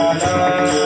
la la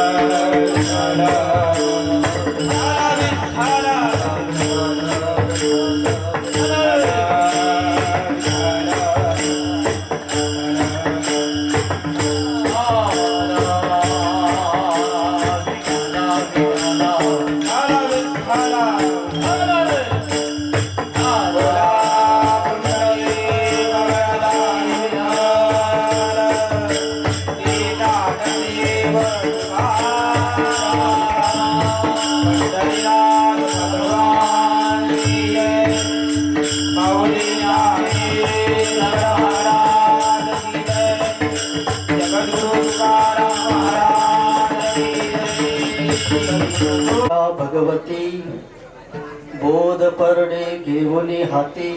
भागवती बोध परडे घेऊनी हाती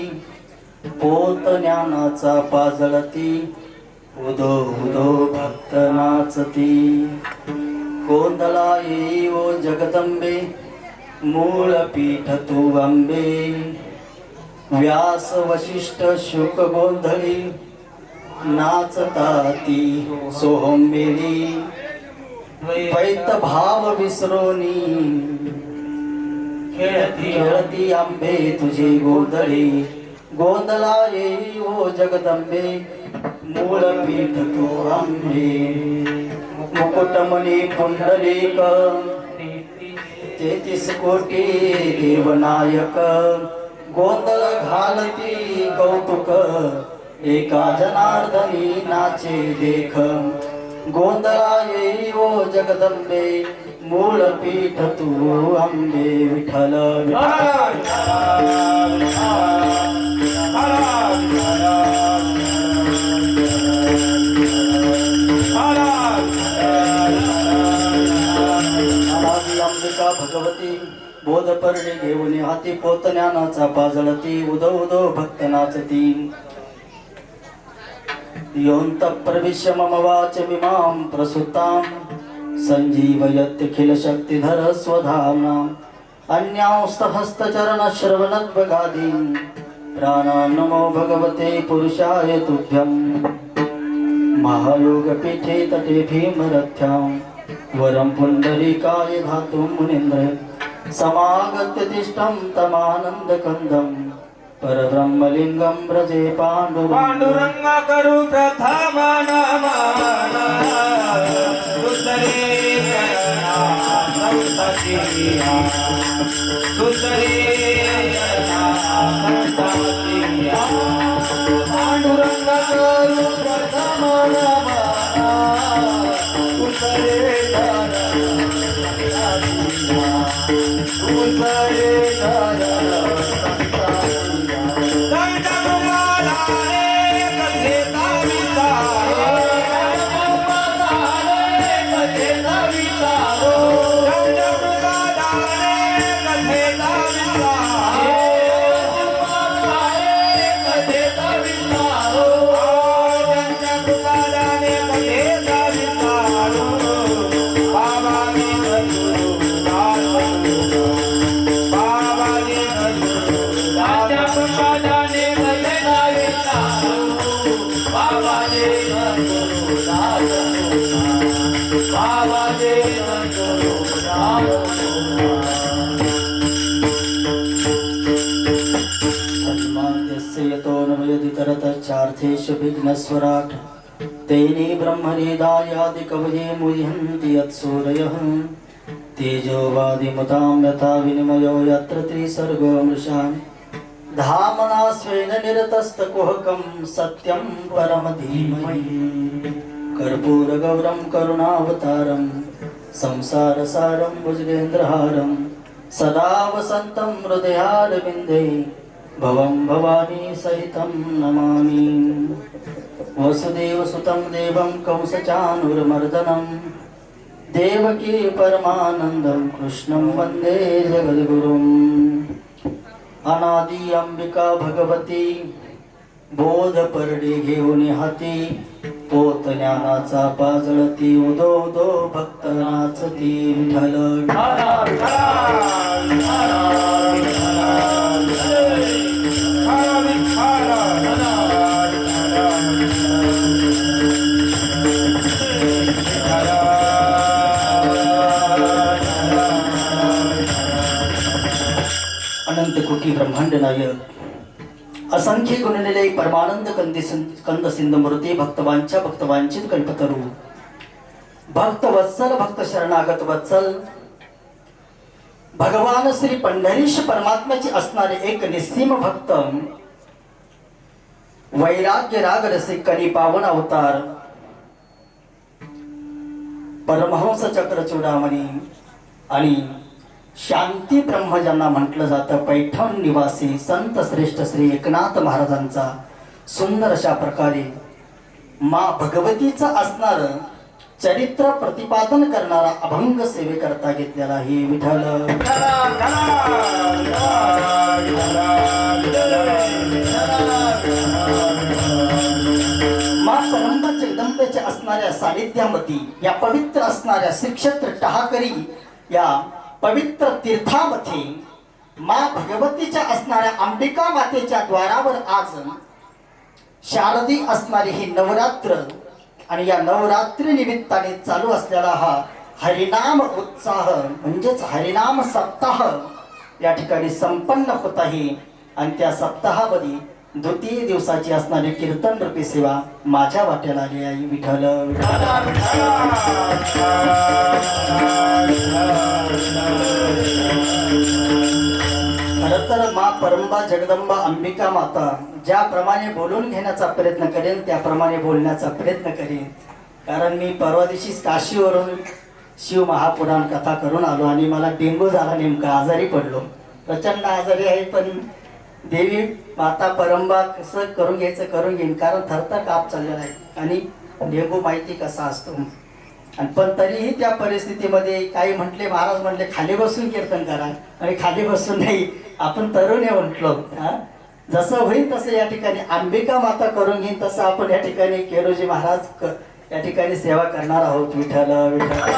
पोत ज्ञानाचा पाजळती उदो उदो भक्त नाचती. कोंदला येई जगदंबे मूळ पीठ तू अंबे व्यास वशिष्ठ शुक गोंधळी नाचता ती सोहंबेरी द्वैत भाव विसरोनी खेळती आंबे तुझे गोंधळी. गोंधळा येई हो ओ जगदंबे. मूळ पीठ तू आंबे. मुकुटमणी पुंडलिक तेतीस कोटी देवनायक. गोंधळ घालती कौतुक. एका जनार्दनी नाचे देख गोंधळा येई हो ओ जगदंबे. मूळ पीठ तू अंबे विठल भगवती बोध परडे घेऊन हाती पोत ज्ञानाचा पाजळती उदो उदो भक्त नाचती योऽन्त प्रविश्य मम वाचमिमां प्रसुतां सञ्जीवयत्यखिल शक्तिधर स्वधाम्नाम् अन्यांस्तहस्तचरणश्रवणद्वगादीन्। प्राणान् नमो भगवते पुरुषाय तुभ्यं। महायोगपीठे तटे भीमरथ्यां। वरं पुण्डरीकाय धातुं मुनीन्द्र। समागत्य तिष्ठं तमानन्दकन्दं। परब्रह्मलिङ्गं व्रजे पाण्डुरङ्ग। पांडुरंगा करू पांडुरंग करू प्रथम अर्थेश विघ्नस्वराट्। तेने ब्रह्मनिदायादिकवये मुह्यन्ति यत्सूरयः तेजोवादिमुतां यथा विनिमयो यत्र त्रिसर्गो मृषा धामना स्वेन निरतस्तकुहकं सत्यं परमधीमहि। कर्पूरगौरं करुणावतारं संसारसारं भुजगेन्द्रहारं सदा वसन्तं हृदयारविन्दे। भवं भवानी सहितं नमामि। वसुदेवसुतं देवं कंसचानुर्मर्दनं। देवकी परमानन्दं कृष्णं वन्दे जगद्गुरुम्। अनादि अंबिका भगवती बोध परडे घेऊन हाती पोत ज्ञानाचा पाजळती उदो उदो भक्त नाचती ढल कोटी ब्रह्मांड नायक? असंख्य गुणलेले परमानंद कंदी कंद सिंध मूर्ती भक्तवांच्या भक्तवांचित कल्पतरू. भक्त वत्सल भक्त शरणागत वत्सल. भगवान श्री पंढरीश परमात्म्याचे असणारे एक निस्सीम भक्त. वैराग्य राग रसिक पावन अवतार. परमहंस चक्र चूडामणी आणि शांती ब्रह्म ज्यांना म्हटलं जातं. पैठण निवासी संत श्रेष्ठ श्री एकनाथ महाराजांचा. सुंदर अशा प्रकारे मा भगवतीचं असणार चरित्र प्रतिपादन करणारा अभंग सेवेकरता घेतलेला हे विठल मा परंपा जगदंबेच्या असणाऱ्या सानिध्यामध्ये या पवित्र असणाऱ्या श्रीक्षेत्र टहाकरी या पवित्र तीर्थामध्ये मा भगवतीच्या असणाऱ्या अंबिका मातेच्या द्वारावर आज शारदी असणारी ही नवरात्र आणि या नवरात्री निमित्ताने चालू असलेला हा हरिनाम उत्साह म्हणजेच हरिनाम सप्ताह या ठिकाणी संपन्न होत आहे. आणि त्या सप्ताहामध्ये द्वितीय दिवसाची असणारी कीर्तन रूपी सेवा माझ्या वाट्याला आली आहे विठल विठ्ठल. खरं तर मा परंबा जगदंबा अंबिका माता ज्याप्रमाणे बोलून घेण्याचा प्रयत्न करेन त्याप्रमाणे बोलण्याचा प्रयत्न करेन कारण मी परवा दिवशीच काशीवरून शिव महापुराण कथा करून आलो आणि मला डेंगू झाला नेमका आजारी पडलो प्रचंड आजारी आहे पण देवी माता परंबा कसं करून घ्यायचं करून घेईन. कारण थरथर काप चाललेला आहे. आणि डेंगू माहिती कसा असतो? आणि पण तरीही त्या परिस्थितीमध्ये काही म्हटले महाराज म्हटले खाली बसून कीर्तन करा. आणि खाली बसून नाही आपण तरुण आहे म्हटलो. हा? जसं होईल तसं या ठिकाणी अंबिका माता करून घेईन तसं आपण या ठिकाणी केरोजी महाराज क- त्या ठिकाणी सेवा करणार आहोत विठ्ठल विठ्ठल.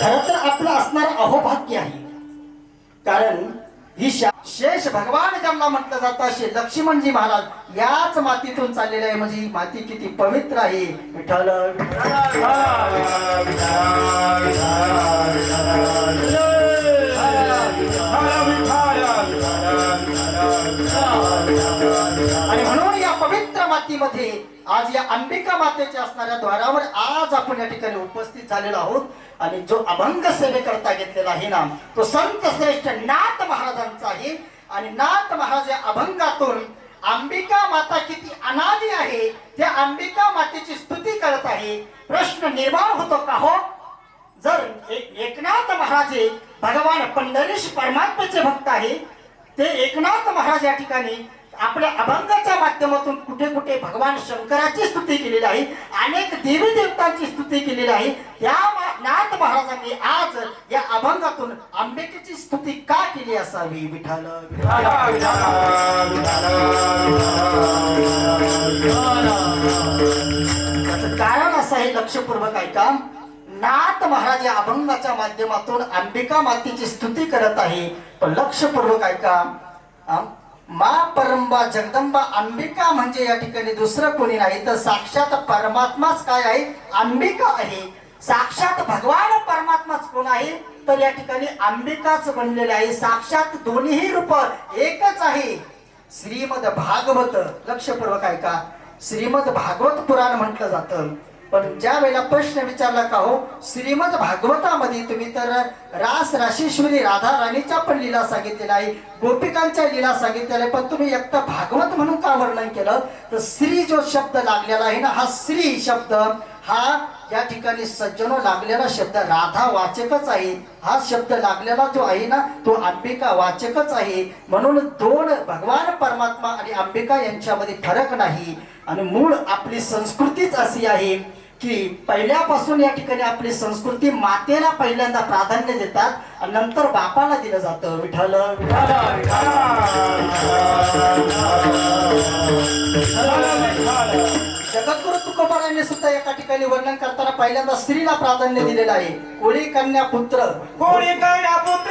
खरं तर आपलं असणार अहोभाग्य आहे. कारण ही शेष भगवान ज्यांना म्हटलं जातं असे लक्ष्मणजी महाराज याच मातीतून चाललेले आहे. म्हणजे माती किती पवित्र आहे. विठ्ठल. आणि म्हणून या पवित्र मातीमध्ये आज या अंबिका मातेच्या असणाऱ्या द्वारावर आज आपण या ठिकाणी उपस्थित झालेलो आहोत. आणि जो अभंग सेवेकरता घेतलेला आहे ना तो संत श्रेष्ठ नाथ महाराजांचा आहे. आणि नाथ महाराज या अभंगातून अंबिका माता किती अनादी आहे त्या अंबिका मातेची स्तुती करत आहे. प्रश्न निर्माण होतो का हो? जर एक- एकनाथ महाराज भगवान पंढरीश परमात्म्याचे भक्त आहे ते एकनाथ महाराज या ठिकाणी आपल्या अभंगाच्या माध्यमातून कुठे कुठे भगवान शंकराची स्तुती केलेली आहे अनेक देवी देवतांची स्तुती केलेली आहे. त्या नाथ महाराजांनी आज या अभंगातून आंबेकेची स्तुती का केली असावी? विठाल त्याच कारण असं आहे लक्षपूर्वक ऐका. नाथ महाराज या अभंगाच्या माध्यमातून अंबिका मातेची स्तुती करत आहे. पण लक्षपूर्वक ऐका. मा परंबा जगदंबा अंबिका म्हणजे या ठिकाणी दुसरं कोणी नाही तर साक्षात परमात्माच काय आहे? अंबिका आहे. साक्षात भगवान परमात्माच कोण आहे? तर या ठिकाणी अंबिकाच बनलेले आहे. साक्षात दोन्ही रूप एकच आहे. श्रीमद भागवत लक्षपूर्वक ऐका. श्रीमद भागवत पुराण म्हटलं जातं. पण ज्या वेळेला प्रश्न विचारला का हो श्रीमद भागवतामध्ये तुम्ही तर रास राशेश्वरी राधा राणीच्या पण लीला सांगितलेल्या आहे गोपिकांच्या लीला सांगितलेल्या आहे पण तुम्ही एकटा भागवत म्हणून का वर्णन केलं? तर श्री जो शब्द लागलेला आहे ना हा श्री शब्द हा या ठिकाणी सज्जनो लागलेला शब्द राधा वाचकच आहे. हा शब्द लागलेला जो आहे ना तो अंबिका वाचकच आहे. म्हणून दोन भगवान परमात्मा आणि अंबिका यांच्यामध्ये फरक नाही. आणि मूळ आपली संस्कृतीच अशी आहे. की पहिल्यापासून या ठिकाणी आपली संस्कृती मातेला पहिल्यांदा प्राधान्य देतात आणि नंतर बापाला दिलं जातं. विठ्ठल. जगद्गुरु तुकोबाराने सुद्धा एका ठिकाणी वर्णन करताना पहिल्यांदा स्त्रीला प्राधान्य दिलेलं आहे. कोळी कन्या पुत्र. कोळी कन्या पुत्र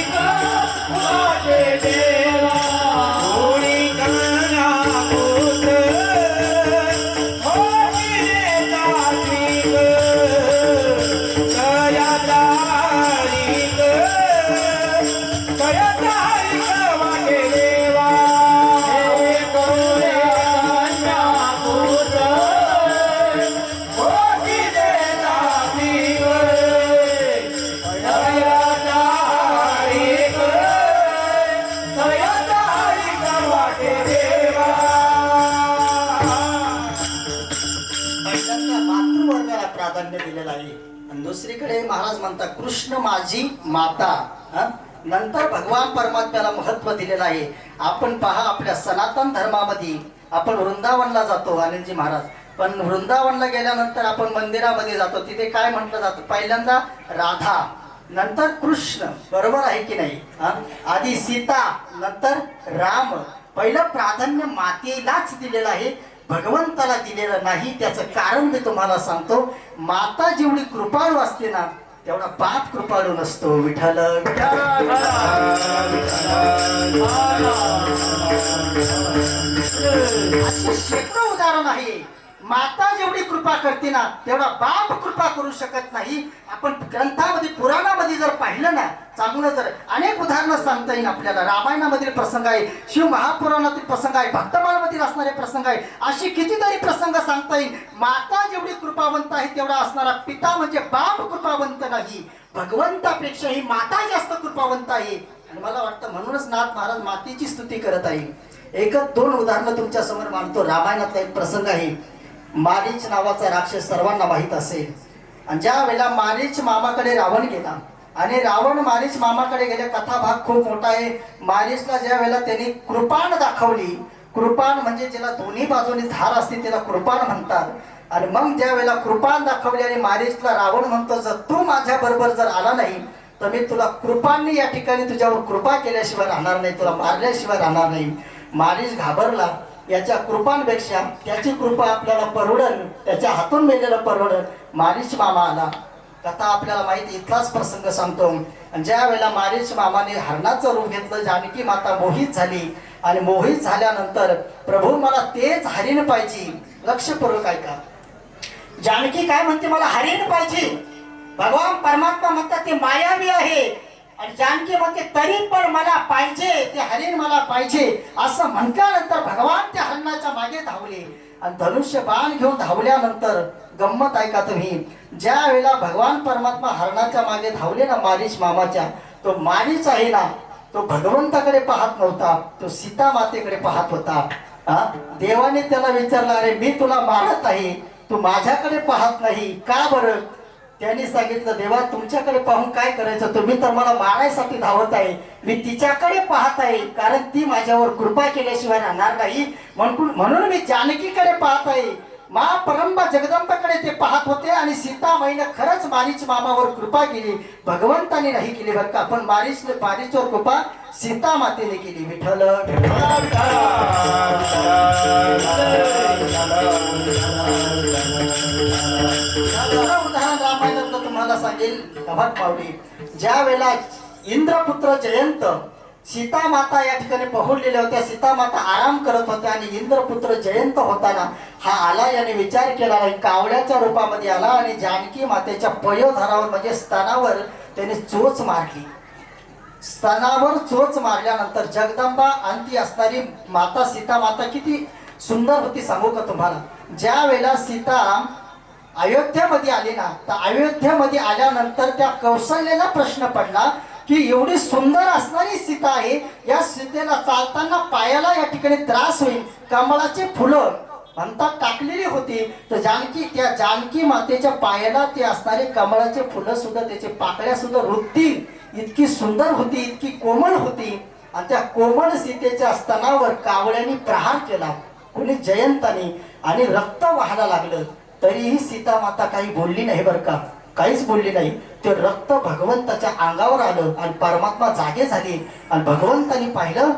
पहिल्यांदा मातृवर्गाला प्राधान्य दिलेलं आहे. आणि दुसरीकडे महाराज म्हणतात कृष्ण माझी माता. हा? नंतर भगवान परमात्म्याला महत्त्व दिलेलं आहे. आपण पहा आपल्या सनातन धर्मामध्ये आपण वृंदावनला जातो आनंदजी महाराज. पण वृंदावनला गेल्यानंतर आपण मंदिरामध्ये जातो तिथे काय म्हटलं जातं? पहिल्यांदा राधा नंतर कृष्ण. बरोबर आहे की नाही? हा? आधी सीता नंतर राम. पहिलं प्राधान्य मातेलाच दिलेलं आहे. भगवंताला दिलेलं नाही त्याचं कारण मी तुम्हाला सांगतो. माता जेवढी कृपाळू असते ना तेवढा बाप कृपाळू नसतो. विठाल विठाल शेकडो उदाहरण आहे माता जेवढी कृपा करते ना तेवढा बाप कृपा करू शकत नाही. आपण ग्रंथामध्ये पुराणामध्ये जर पाहिलं ना चांगलं जर अनेक उदाहरणं सांगता येईल आपल्याला. रामायणामधील प्रसंग आहे शिव महापुराणातील प्रसंग आहे भक्तमालमधील असणारे प्रसंग आहे अशी कितीतरी प्रसंग सांगता येईल. माता जेवढी कृपावंत आहे तेवढा असणारा पिता म्हणजे बाप कृपावंत नाही. भगवंतापेक्षा ही माता जास्त कृपावंत आहे. आणि मला वाटतं म्हणूनच नाथ महाराज मातेची स्तुती करत आहे. एकच दोन उदाहरणं तुमच्यासमोर मानतो रामायणातला एक प्रसंग आहे. मारीच नावाचा राक्षस सर्वांना माहीत असेल. आणि ज्या वेळेला मारीच मामाकडे रावण गेला आणि रावण मारीच मामाकडे गेले कथा भाग खूप मोठा आहे. मारीचला ज्या वेळेला त्यांनी कृपाण दाखवली कृपाण म्हणजे ज्याला दोन्ही बाजूनी धार असते त्याला कृपाण म्हणतात. आणि मग ज्या वेळेला कृपाण दाखवली आणि मारीचला रावण म्हणतो जर तू माझ्या बरोबर जर आला नाही तर मी तुला कृपांनी या ठिकाणी तुझ्यावर कृपा केल्याशिवाय राहणार नाही तुला मारल्याशिवाय राहणार नाही. मारीच घाबरला. याच्या कृपांपेक्षा त्याची कृपा आपल्याला परवडन त्याच्या हातून मेलेलं परवडन मारीच मामा आला. कथा आपल्याला माहिती इथलाच प्रसंग सांगतो. आणि ज्या वेळेला मारीच मामाने हरणाचं रूप घेतलं जानकी माता मोहित झाली. आणि मोहित झाल्यानंतर प्रभू मला तेच हरिण पाहिजे. लक्षपूर्वक ऐका. जानकी काय म्हणते मला हरिण पाहिजे. भगवान परमात्मा म्हणतात ते मायावी आहे. आणि जानकी म्हणते तरी पण मला पाहिजे ते हरिण मला पाहिजे. असं म्हटल्यानंतर भगवान त्या हरणाच्या मागे धावले. आणि धनुष्य बाण घेऊन धावल्यानंतर गंमत ऐका तुम्ही ज्या वेळेला भगवान परमात्मा हरणाच्या मागे धावले ना मारीच मामाच्या तो मारीच आहे ना तो भगवंताकडे पाहत नव्हता तो सीता मातेकडे पाहत होता. हा देवाने त्याला विचारलं अरे मी तुला मारत आहे तू माझ्याकडे पाहत नाही का बरं? त्यांनी सांगितलं देवा तुमच्याकडे पाहून काय करायचं? तुम्ही तर मला मारायसाठी धावत आहे. मी तिच्याकडे पाहत आहे कारण ती माझ्यावर कृपा केल्याशिवाय राहणार नाही. म्हणून म्हणून मी जानकीकडे पाहत आहे. मा परंबा जगदंबाकडे ते पाहत होते आणि सीतामाईनं खरंच मारीच मामावर कृपा केली. भगवंताने नाही केली बरं का पण मारीच मारीचवर कृपा सीता मातेने केली विठ्ठल. दुसरं रामायणातलं तुम्हाला सांगेल कभाट पावली. ज्या वेळेला इंद्रपुत्र जयंत सीता माता या ठिकाणी पहुडलेल्या होत्या सीता माता आराम करत होत्या आणि इंद्रपुत्र जयंत होताना हा आला याने विचार केला नाही कावळ्याच्या रूपामध्ये आला आणि जानकी मातेच्या पयोधरावर म्हणजे स्तनावर त्याने चोच मारली. स्तनावर चोच मारल्यानंतर जगदंबा अंती असणारी माता सीता माता किती सुंदर होती सांगू का तुम्हाला? ज्या वेळेला सीता अयोध्येमध्ये आले ना तर अयोध्यामध्ये आल्यानंतर त्या कौशल्याला प्रश्न पडला की एवढी सुंदर असणारी सीता आहे या सीतेला चालताना पायाला या ठिकाणी त्रास होईल कमळाची फुलं म्हणतात टाकलेली होती तर जानकी त्या जानकी मातेच्या पायाला ते असणारे कमळाचे फुलं सुद्धा त्याचे पाकळ्या सुद्धा रुततील. इतकी सुंदर होती इतकी कोमळ होती. आणि त्या कोमल सीतेच्या स्तनावर कावळ्यांनी प्रहार केला. कोणी जयंताने आणि रक्त वाहायला लागलं. तरीही सीता माता काही बोलली नाही बरं का? काहीच बोलली नाही. ते रक्त भगवंताच्या अंगावर आलं आणि परमात्मा जागे झाले. आणि भगवंतानी पाहिलं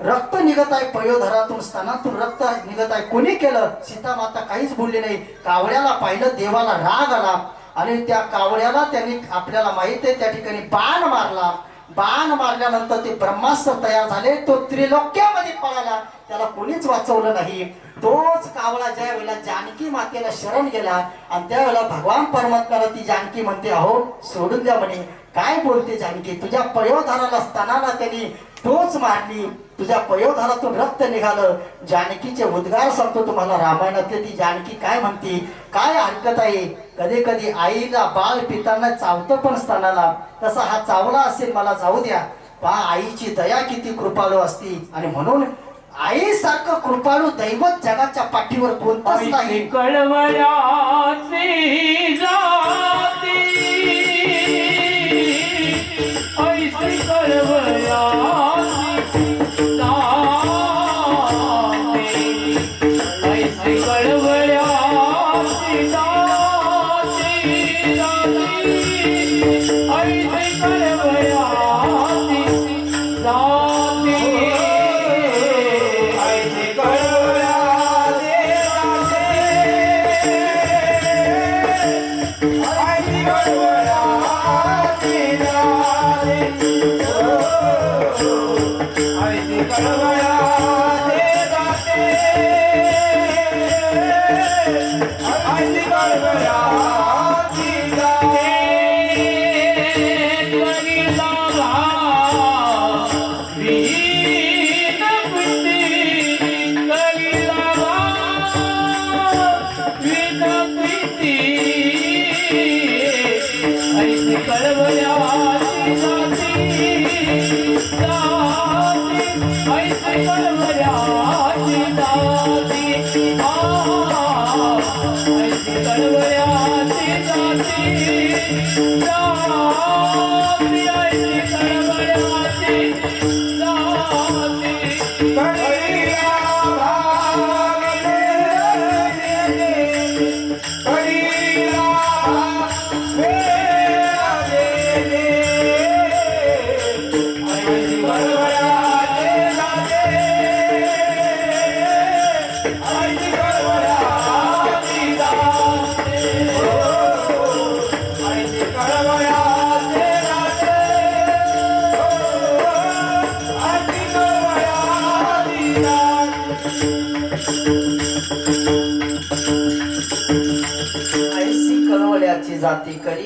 रक्त निघत आहे पयोधरातून स्तनातून रक्त निघत आहे. कोणी केलं? सीता माता काहीच बोलली नाही. कावळ्याला पाहिलं देवाला राग आला. आणि त्या कावळ्याला त्यांनी आपल्याला माहीत आहे त्या ठिकाणी बाण मारला. बाण मारल्यानंतर ते ब्रह्मास्त्र तयार झाले. तो त्रिलोक्यामध्ये पळाला. त्याला कोणीच वाचवलं नाही. तोच कावळा ज्या वेळेला जानकी मातेला शरण गेला आणि त्यावेळेला भगवान परमात्म्याला ती जानकी म्हणते अहो सोडून द्या म्हणे. काय बोलते जानकी? तुझ्या पयोधाराला स्तनाला त्यांनी तोच मारली. तुझ्या पयोधारातून रक्त निघालं. जानकीचे उद्गार सांगतो तुम्हाला रामायणातले. ती जानकी काय म्हणते? काय हरकत आहे? कधी कधी आईला बाळ पिताना चावतं पण स्तनाला. तसा हा चावला असेल मला जाऊ द्या. पहा आईची दया किती कृपाळू असती. आणि म्हणून आईसारखं कृपाळू दैवत जगाच्या पाठीवर कोणतंच नाही. कळवळ्याची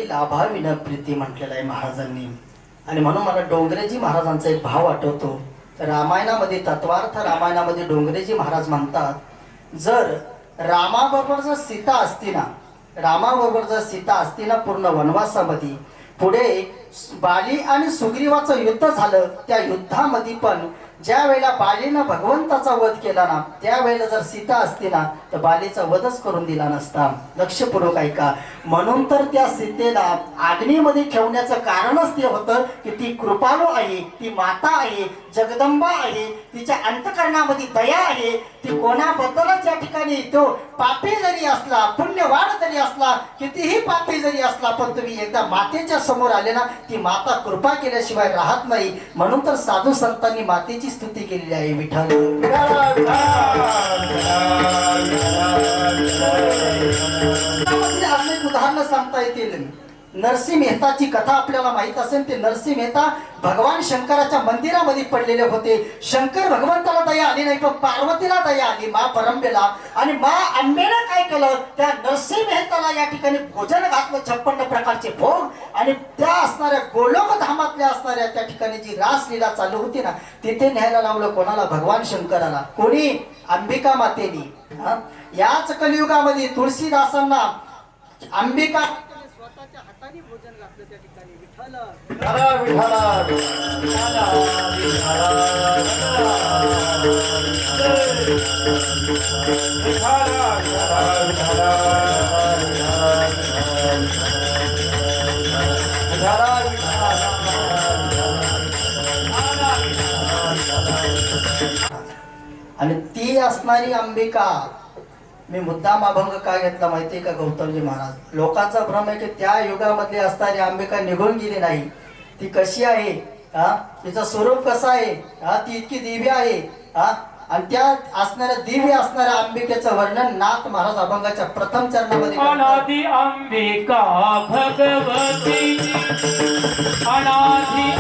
करी लाभाविन प्रीती म्हटलेलं आहे महाराजांनी. आणि म्हणून मला डोंगरेजी महाराजांचा एक भाव आठवतो. रामायणामध्ये तत्वार्थ रामायणामध्ये डोंगरेजी महाराज म्हणतात जर रामाबरोबर जर सीता असती ना रामाबरोबर जर सीता असती ना पूर्ण वनवासामध्ये पुढे बाली आणि सुग्रीवाचं युद्ध झालं त्या युद्धामध्ये पण ज्या वेळेला बालीनं भगवंताचा वध केला ना त्यावेळेला जर सीता असती ना तर बालीचा वधच करून दिला नसता. लक्षपूर्वक ऐका. म्हणून तर त्या सीतेला आग्नीमध्ये ठेवण्याचं कारणच ते होतं की ती कृपालू आहे ती माता आहे जगदंबा आहे तिच्या अंतकरणामध्ये दया आहे ती कोणाबद्दलच या ठिकाणी तो पापी जरी असला पुण्यवान जरी असला कितीही पापी जरी असला पण तुम्ही एकदा मातेच्या समोर आले ना ती माता कृपा केल्याशिवाय राहत नाही. म्हणून तर साधू संतांनी मातेची स्तुती केलेली आहे विठ्ठल. उदाहरणं सांगता येतील. नरसिंह मेहताची कथा आपल्याला माहीत असेल ते नरसिंह मेहता भगवान शंकराच्या मंदिरामध्ये पडलेले होते. शंकर भगवंताला दया आली नाही पण पार्वतीला दया आली मा परंबेला आणि मा आंबेनं काय केलं? त्या नरसिंह मेहताला या ठिकाणी भोजन घातलं छप्पन्न प्रकारचे भोग. आणि त्या असणाऱ्या गोलोक धामातल्या असणाऱ्या त्या ठिकाणी जी रासलीला चालू होती ना तिथे न्यायला लावलं कोणाला? भगवान शंकराला. कोणी? अंबिका मातेनी. याच कलियुगामध्ये तुळशीदासांना अंबिका हाताने भोजन घातलं त्या ठिकाणी. विठ्ठल आणि ती असणारी अंबिका मी मुद्दाम अभंग काय घेतला माहितीये का गौतमजी महाराज? लोकांचा भ्रम आहे की त्या युगामध्ये असणारी अंबिका निघून गेली नाही. ती कशी आहे? हा? तिचं स्वरूप कसं आहे? हा? ती इतकी दिव्य आहे. हा? आणि त्या असणाऱ्या दिव्य असणाऱ्या अंबिकेचं वर्णन नाथ महाराज अभंगाच्या प्रथम चरणामध्ये अनादि अंबिका भगवती अनादि